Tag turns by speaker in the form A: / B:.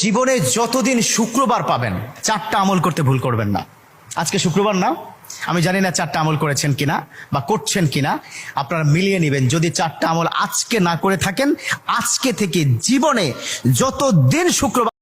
A: জীবনে যতদিন শুক্রবার পাবেন, চারটা আমল করতে ভুল করবেন না। আজকে শুক্রবার না? আমি জানি না চারটা আমল করেছেন কিনা বা করছেন কিনা। আপনারা মিলিয়ে নেবেন, যদি চারটা আমল আজকে না করে থাকেন, আজকে থেকে জীবনে যত দিন শুক্রবার